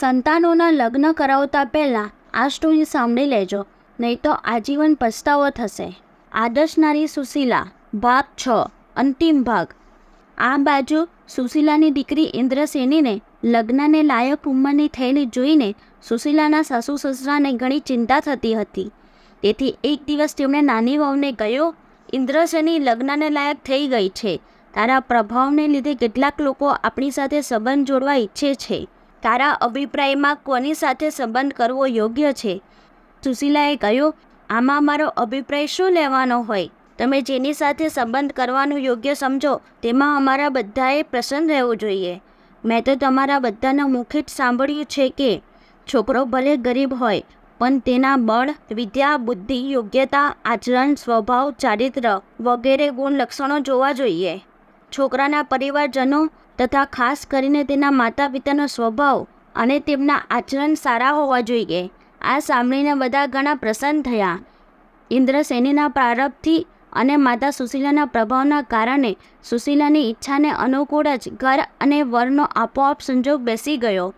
સંતાનોના લગ્ન કરાવતા પહેલાં આ સ્ટોરી સાંભળી લેજો, નહીં તો આજીવન પસ્તાવો થશે. આદર્શ નારી સુશીલા, ભાગ છ, અંતિમ ભાગ. આ બાજુ સુશીલાની દીકરી ઇન્દ્રસેનીને લગ્નને લાયક ઉંમરની થયેલી જોઈને સુશીલાના સાસુ સસરાને ઘણી ચિંતા થતી હતી. તેથી એક દિવસ તેમણે નાની વહુને કહ્યું, ઇન્દ્રસેની લગ્નને લાયક થઈ ગઈ છે. તારા પ્રભાવને લીધે કેટલાક લોકો આપણી સાથે સંબંધ જોડવા ઈચ્છે છે. તારા અભિપ્રાયમાં કોની સાથે સંબંધ કરવો યોગ્ય છે? સુશીલાએ કહ્યું, આમાં મારો અભિપ્રાય શું લેવાનો હોય? તમે જેની સાથે સંબંધ કરવાનું યોગ્ય સમજો, તેમાં અમારા બધાએ પ્રસન્ન રહેવું જોઈએ. મેં તો તમારા બધાના મુખે જ સાંભળ્યું છે કે, છોકરો ભલે ગરીબ હોય, પણ તેના બળ, વિદ્યા, બુદ્ધિ, યોગ્યતા, આચરણ, સ્વભાવ, ચારિત્ર વગેરે ગુણ લક્ષણો જોવા જોઈએ. છોકરાના પરિવારજનો તથા ખાસ કરીને તેના માતા પિતાનો સ્વભાવ અને તેમના આચરણ સારા હોવા જોઈએ. આ સાંભળીને બધા ઘણા પ્રસન્ન થયા. ઇન્દ્રસેનીના પ્રારંભથી અને માતા સુશીલાના પ્રભાવના કારણે સુશીલાની ઈચ્છાને અનુકૂળ જ ઘર અને વરનો આપોઆપ સંજોગ બેસી ગયો.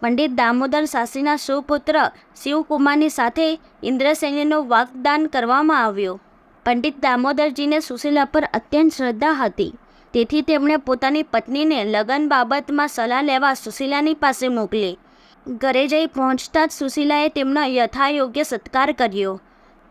પંડિત દામોદર શાસ્ત્રીના સુપુત્ર શિવકુમારની સાથે ઇન્દ્રસેનીનું વાગદાન કરવામાં આવ્યું. પંડિત દામોદરજીને સુશીલા પર અત્યંત શ્રદ્ધા હતી. તેથી તેમણે પોતાની પત્નીને લગ્ન બાબતમાં સલાહ લેવા સુશીલાની પાસે મોકલી. ઘરે જઈ પહોંચતા જ સુશીલાએ તેમનો યથાયોગ્ય સત્કાર કર્યો.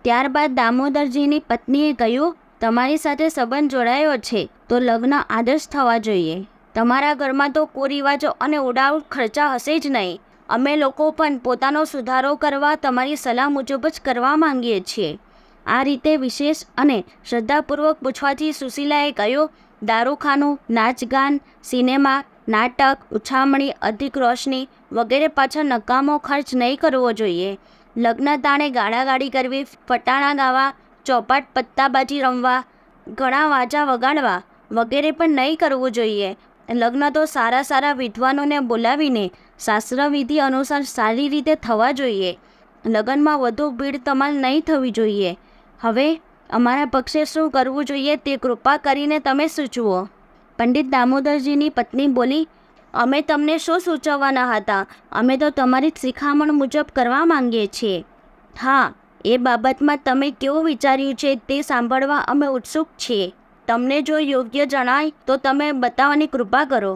ત્યારબાદ દામોદરજીની પત્નીએ કહ્યું, તમારી સાથે સંબંધ જોડાયો છે, તો લગ્ન આદર્શ થવા જોઈએ. તમારા ઘરમાં તો કુરિવાજો અને ઉડાવ ખર્ચા હશે જ નહીં. અમે લોકો પણ પોતાનો સુધારો કરવા તમારી સલાહ મુજબ જ કરવા માંગીએ છીએ. આ રીતે વિશેષ અને શ્રદ્ધાપૂર્વક પૂછવાથી સુશીલાએ કહ્યું દારૂખાનું, નાચગાન, સિનેમા, નાટક, ઉછામણી, અધિક રોશની વગેરે પાછળ નકામો ખર્ચ નહીં કરવો જોઈએ. લગ્ન તાણે ગાળાગાળી કરવી, ફટાણા ગાવા, ચોપાટ પત્તાબાજી રમવા, ઘણા વાજા વગાડવા વગેરે પણ નહીં કરવું જોઈએ. લગ્ન તો સારા સારા વિદ્વાનોને બોલાવીને શાસ્ત્રવિધિ અનુસાર સારી રીતે થવા જોઈએ. લગ્નમાં વધુ ભીડ તમાલ નહીં થવી જોઈએ. હવે અમારા પક્ષે શું કરવું જોઈએ તે કૃપા કરીને તમે સૂચવો. પંડિત દામોદરજીની પત્ની બોલી, અમે તમને શું સૂચવવાના હતા? અમે તો તમારી શિખામણ મુજબ કરવા માંગીએ છીએ. હા, એ બાબતમાં તમે કેવું વિચાર્યું છે તે સાંભળવા અમે ઉત્સુક છીએ. તમને જો યોગ્ય જણાય તો તમે બતાવવાની કૃપા કરો.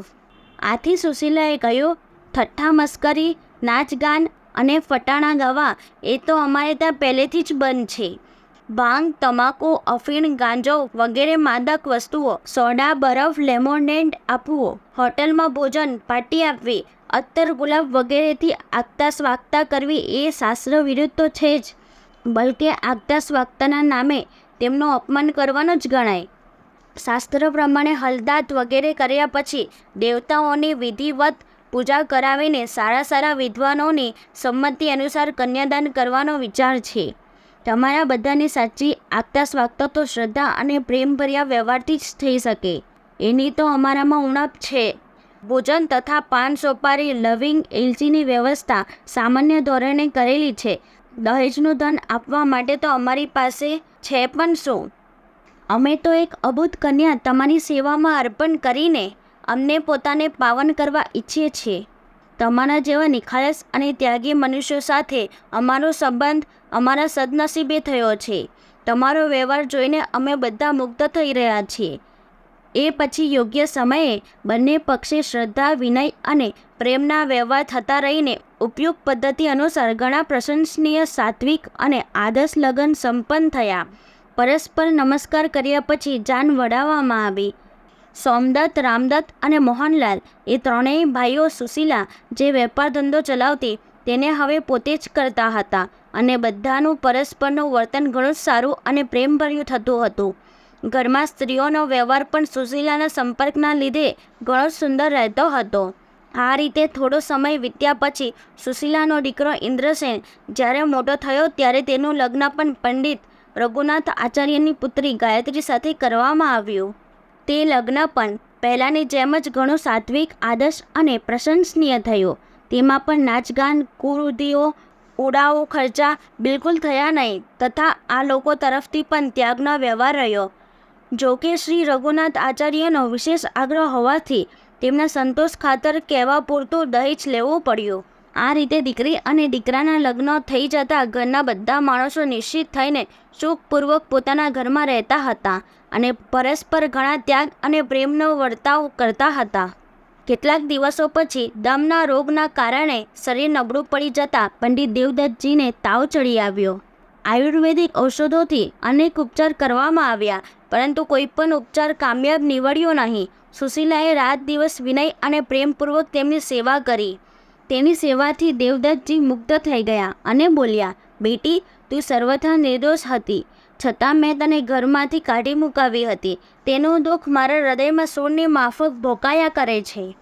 આથી સુશીલાએ કહ્યું, ઠઠ્ઠા મસ્કરી, નાચગાન અને ફટાણા ગાવા, એ તો અમારે ત્યાં પહેલેથી જ બંધ છે. ભાંગ તમાકુ, અફીણ, ગાંજો વગેરે માદક વસ્તુઓ, સોડા, બરફ લેમોનેડ આપવો. હોટલમાં ભોજન, પાર્ટી આપવી, અત્તર ગુલાબ વગેરેથી આગતા સ્વાગતા કરવી એ શાસ્ત્ર વિરુદ્ધ તો છે જ. બલકે આગતા સ્વાગતાના નામે તેમનું અપમાન કરવાનું જ ગણાય. શાસ્ત્ર પ્રમાણે હલદાત વગેરે કર્યા પછી દેવતાઓની વિધિવત પૂજા કરાવીને સારા સારા વિદ્વાનોની સંમતિ અનુસાર કન્યાદાન કરવાનો વિચાર છે. તમારા બધાની સાચી આગતા સ્વાગતા તો શ્રદ્ધા અને પ્રેમભર્યા વ્યવહારથી જ થઈ શકે. એની તો અમારામાં ઉણપ છે. ભોજન તથા પાન સોપારી, લવિંગ, એલચીની વ્યવસ્થા સામાન્ય ધોરણે કરેલી છે. દહેજનું ધન આપવા માટે તો અમારી પાસે છે પણ શું? અમે તો એક અબૂત કન્યા તમારી સેવામાં અર્પણ કરીને અમને પોતાને પાવન કરવા ઈચ્છીએ છીએ. તમારા જેવા નિખાલસ અને ત્યાગી મનુષ્યો સાથે અમારો સંબંધ અમારા સદનસીબે થયો છે. તમારો વ્યવહાર જોઈને અમે બધા મુગ્ધ થઈ રહ્યા છીએ. એ પછી યોગ્ય સમયે બંને પક્ષે શ્રદ્ધા, વિનય અને પ્રેમના વ્યવહાર થતા રહીને ઉપયુક્ત પદ્ધતિ અનુસાર ઘણા પ્રશંસનીય, સાત્વિક અને આદર્શ લગ્ન સંપન્ન થયા. પરસ્પર નમસ્કાર કર્યા પછી જાન વડાવવામાં આવી. સોમદત્ત, રામદત્ત અને મોહનલાલ એ ત્રણેય ભાઈઓ સુશીલા જે વેપાર ધંધો ચલાવતી તેને હવે પોતે જ કરતા હતા અને બધાનું પરસ્પરનું વર્તન ઘણું સારું અને પ્રેમભર્યું થતું હતું. ઘરમાં સ્ત્રીઓનો વ્યવહાર પણ સુશીલાના સંપર્કના લીધે ઘણો સુંદર રહેતો હતો. આ રીતે થોડો સમય વીત્યા પછી સુશીલાનો દીકરો ઇન્દ્રસેન જ્યારે મોટો થયો ત્યારે તેનું લગ્ન પણ પંડિત રઘુનાથ આચાર્યની પુત્રી ગાયત્રી સાથે કરવામાં આવ્યું. તે લગ્ન પણ પહેલાંની જેમ જ ઘણું સાત્વિક, આદર્શ અને પ્રશંસનીય થયું. તેમાં પણ નાચગાન, કુરુદીઓ, ઉડાવો, ખર્ચા બિલકુલ થયા નહીં તથા આ લોકો તરફથી પણ ત્યાગનો વ્યવહાર રહ્યો. જો કે શ્રી રઘુનાથ આચાર્યનો વિશેષ આગ્રહ હોવાથી તેમના સંતોષ ખાતર કહેવા પૂરતું દહેજ લેવું પડ્યું. આ રીતે દીકરી અને દીકરાના લગ્ન થઈ જતાં ઘરના બધા માણસો નિશ્ચિત થઈને સુખપૂર્વક પોતાના ઘરમાં રહેતા હતા અને પરસ્પર ઘણા ત્યાગ અને પ્રેમનો વર્તાવ કરતા હતા. કેટલાક દિવસો પછી દમના રોગના કારણે શરીર નબળું પડી જતાં પંડિત દેવદત્તજીને તાવ ચડી આવ્યો. આયુર્વેદિક ઔષધોથી અનેક ઉપચાર કરવામાં આવ્યા, પરંતુ કોઈ પણ ઉપચાર કામયાબ નીવડ્યો નહીં. સુશીલાએ રાત દિવસ વિનય અને પ્રેમપૂર્વક તેમની સેવા કરી. તેની સેવાથી દેવદત્તજી મુગ્ધ થઈ ગયા અને બોલ્યા, બેટી, તું સર્વથા નિર્દોષ હતી. છતાં મેં તને ઘરમાંથી કાઢી મુકાવી હતી. તેનું દુઃખ મારા હૃદયમાં સોળની માફક ભોકાયા કરે છે.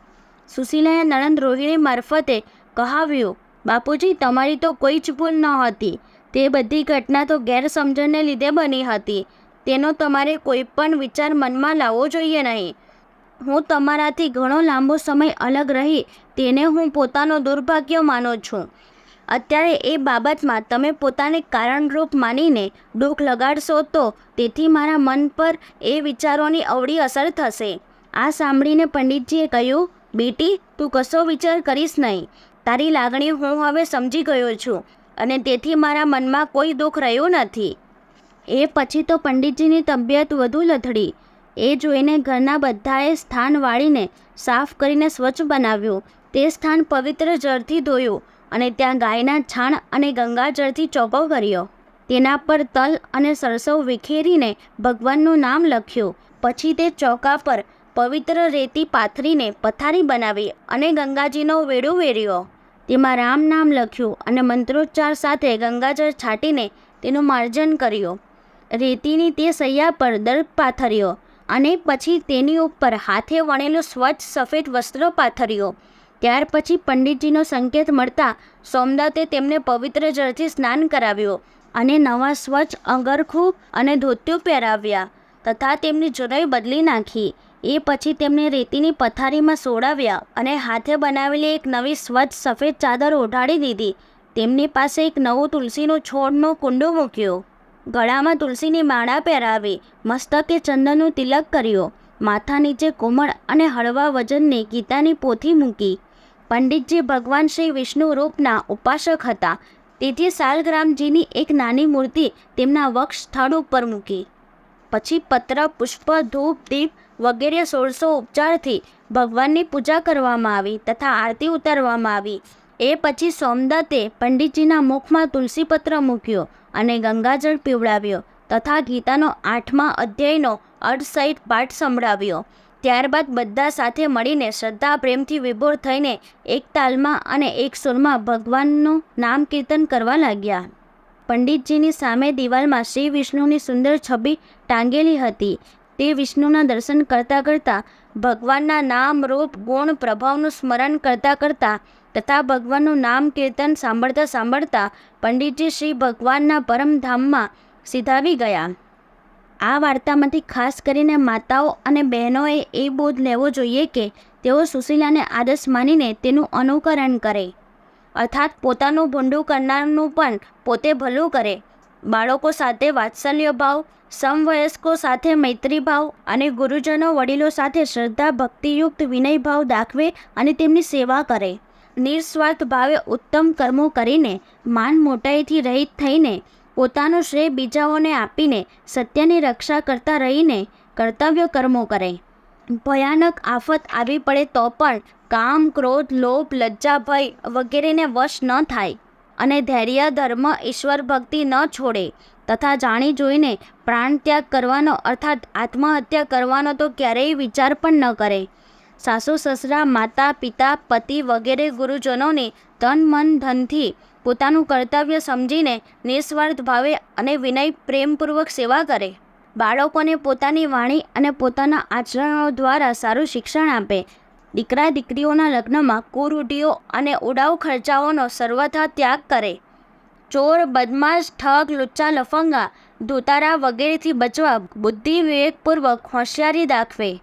સુશીલાએ નણંદ રોહિણી મારફતે કહાવ્યું, બાપુજી, તમારી તો કોઈ જ ભૂલ ન હતી. તે બધી ઘટના તો ગેરસમજણને લીધે બની હતી. તેનો તમારે કોઈ પણ વિચાર મનમાં લાવવો જોઈએ નહીં. હું તમારાથી ઘણો લાંબો સમય અલગ રહી, તેને હું પોતાનો દુર્ભાગ્ય માનું છું. અત્યારે એ બાબતમાં તમે પોતાને કારણરૂપ માનીને દુઃખ લગાડશો તો તેથી મારા મન પર એ વિચારોની અવળી અસર થશે. આ સાંભળીને પંડિતજીએ કહ્યું, બેટી, તું કશો વિચાર કરીશ નહીં. તારી લાગણી હું હવે સમજી ગયો છું અને તેથી મારા મનમાં કોઈ દુઃખ રહ્યું નથી. એ પછી તો પંડિતજીની તબિયત વધુ લથડી. એ જોઈને ઘરના બધાએ સ્થાન વાળીને સાફ કરીને સ્વચ્છ બનાવ્યું. તે સ્થાન પવિત્ર જળથી ધોયું અને ત્યાં ગાયના છાણ અને ગંગાજળથી ચોપો કર્યો. તેના પર તલ અને સરસવ વિખેરીને ભગવાનનું નામ લખ્યું. પછી તે ચોકા પર પવિત્ર રેતી પાથરીને પથારી બનાવી અને ગંગાજીનો વેડો વેર્યો. તેમાં રામ નામ લખ્યું અને મંત્રોચ્ચાર સાથે ગંગાજળ છાંટીને તેનું માર્જન કર્યું. રેતીની તે સૈયા પર દર્પ પાથર્યો. અને પછી તેની ઉપર હાથે વણેલો સ્વચ્છ સફેદ વસ્ત્ર પાથર્યો. ત્યાર પછી પંડિતજીનો સંકેત મળતા સોમદાતે તેમને પવિત્ર જળથી સ્નાન કરાવ્યું અને નવા સ્વચ્છ અંગરખું અને ધોતિયું પહેરાવ્યા તથા તેમની જુરાઈ બદલી નાખી. એ પછી તેમને રેતીની પથારીમાં સોડાવ્યા અને હાથે બનાવેલી એક નવી સ્વચ્છ સફેદ ચાદર ઓઢાડી દીધી. તેમની પાસે એક નવું તુલસીનું છોડનો કુંડો મૂક્યું. ગળામાં તુલસીની માળા પહેરાવી મસ્તકે ચંદનનું તિલક કર્યો. માથા નીચે કોમળ અને હળવા વજનની ગીતાની પોથી મૂકી. પંડિતજી ભગવાન શ્રી વિષ્ણુ રૂપના ઉપાસક હતા. તેથી સાલગ્રામજીની એક નાની મૂર્તિ તેમના વક્ષ સ્થળ ઉપર મૂકી. પછી પત્ર, પુષ્પ, ધૂપ, દીપ વગેરે સોળસો ઉપચારથી ભગવાનની પૂજા કરવામાં આવી તથા આરતી ઉતારવામાં આવી. એ પછી સોમદત્તે પંડિતજીના મુખમાં તુલસીપત્ર મૂક્યો. અને ગંગાજળ પીવડાવ્યો તથા ગીતાનો આઠમા અધ્યાયનો અર્ધસહિત પાઠ સંભળાવ્યો. ત્યારબાદ બધા સાથે મળીને શ્રદ્ધા, પ્રેમથી વિભોર થઈને એક તાલમાં અને એક સુરમાં ભગવાનનું નામ કીર્તન કરવા લાગ્યા. પંડિતજીની સામે દિવાલમાં શ્રી વિષ્ણુની સુંદર છબી ટાંગેલી હતી. તે વિષ્ણુના દર્શન કરતાં કરતાં ભગવાનના નામ રૂપ ગુણ પ્રભાવનું સ્મરણ કરતાં કરતાં તથા ભગવાનનું નામ કીર્તન સાંભળતા સાંભળતા પંડિતજી શ્રી ભગવાનના પરમધામમાં સિધાવી ગયા. આ વાર્તામાંથી ખાસ કરીને માતાઓ અને બહેનોએ એ બોધ લેવો જોઈએ કે તેઓ સુશીલાને આદર્શ માનીને તેનું અનુકરણ કરે. અર્થાત પોતાનું ભૂંડું કરનારનું પણ પોતે ભલું કરે. બાળકો સાથે વાત્સલ્ય ભાવ, સમવયસ્કો સાથે મૈત્રી ભાવ અને ગુરુજનો વડીલો સાથે શ્રદ્ધા ભક્તિયુક્ત વિનયભાવ દાખવે અને તેમની સેવા કરે. નિસ્વાર્થ ભાવે ઉત્તમ કર્મો કરીને, માન મોટાઈથી રહિત થઈને, પોતાનો શ્રેય બીજાઓને આપીને, સત્યની રક્ષા કરતા રહીને કર્તવ્ય કર્મો કરે. ભયાનક આફત આવી પડે તો પણ કામ, ક્રોધ, લોભ, લજ્જા, ભય વગેરેને વશ ન થાય. અને ધૈર્ય, ધર્મ, ઈશ્વર ભક્તિ ન છોડે, તથા જાણી જોઈને પ્રાણ ત્યાગ કરવાનો, અર્થાત આત્મહત્યા કરવાનો તો ક્યારેય વિચાર પણ ન કરે. સાસુ, સસરા, માતા, પિતા, પતિ વગેરે ગુરુજનોને તન, મન, ધનથી પોતાનું કર્તવ્ય સમજીને નિસ્વાર્થ ભાવે અને વિનય પ્રેમપૂર્વક સેવા કરે. બાળકોને પોતાની વાણી અને પોતાના આચરણો દ્વારા સારું શિક્ષણ આપે. દીકરા દીકરીઓના લગ્નમાં કુરૂઢીઓ અને ઉડાવ ખર્ચાઓનો સર્વથા ત્યાગ કરે. ચોર, બદમાશ, ઠગ, લુચ્ચા, લફંગા, ધોતારા વગેરેથી બચવા બુદ્ધિ વિવેકપૂર્વક હોશિયારી દાખવે.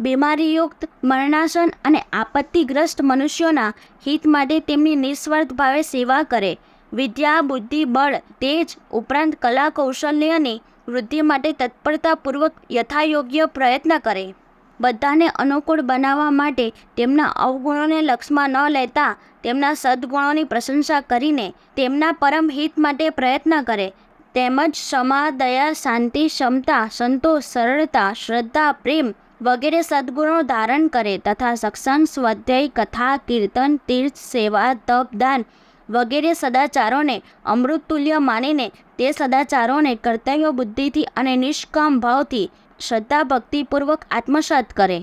બીમારીયુક્ત, મરણાસન અને આપત્તિગ્રસ્ત મનુષ્યોના હિત માટે તેમની નિસ્વાર્થ ભાવે સેવા કરે. વિદ્યા, બુદ્ધિ, બળ, તેજ ઉપરાંત કલા કૌશલ્યની વૃદ્ધિ માટે તત્પરતાપૂર્વક યથાયોગ્ય પ્રયત્ન કરે. બધાને અનુકૂળ બનાવવા માટે તેમના અવગુણોને લક્ષમાં ન લેતા તેમના સદ્ગુણોની પ્રશંસા કરીને તેમના પરમ હિત માટે પ્રયત્ન કરે. તેમજ ક્ષમા દયા, શાંતિ, ક્ષમતા, સંતોષ, સરળતા, શ્રદ્ધા, પ્રેમ વગેરે સદ્ગુણો ધારણ કરે તથા સત્સંગ, સ્વાધ્યાય, કથા, કીર્તન, તીર્થ, સેવા, તપ, દાન વગેરે સદાચારોને અમૃત તુલ્ય માનીને તે સદાચારોને કર્તવ્ય બુદ્ધિથી અને નિષ્કામ ભાવથી શ્રદ્ધા ભક્તિપૂર્વક આત્મસાત કરે.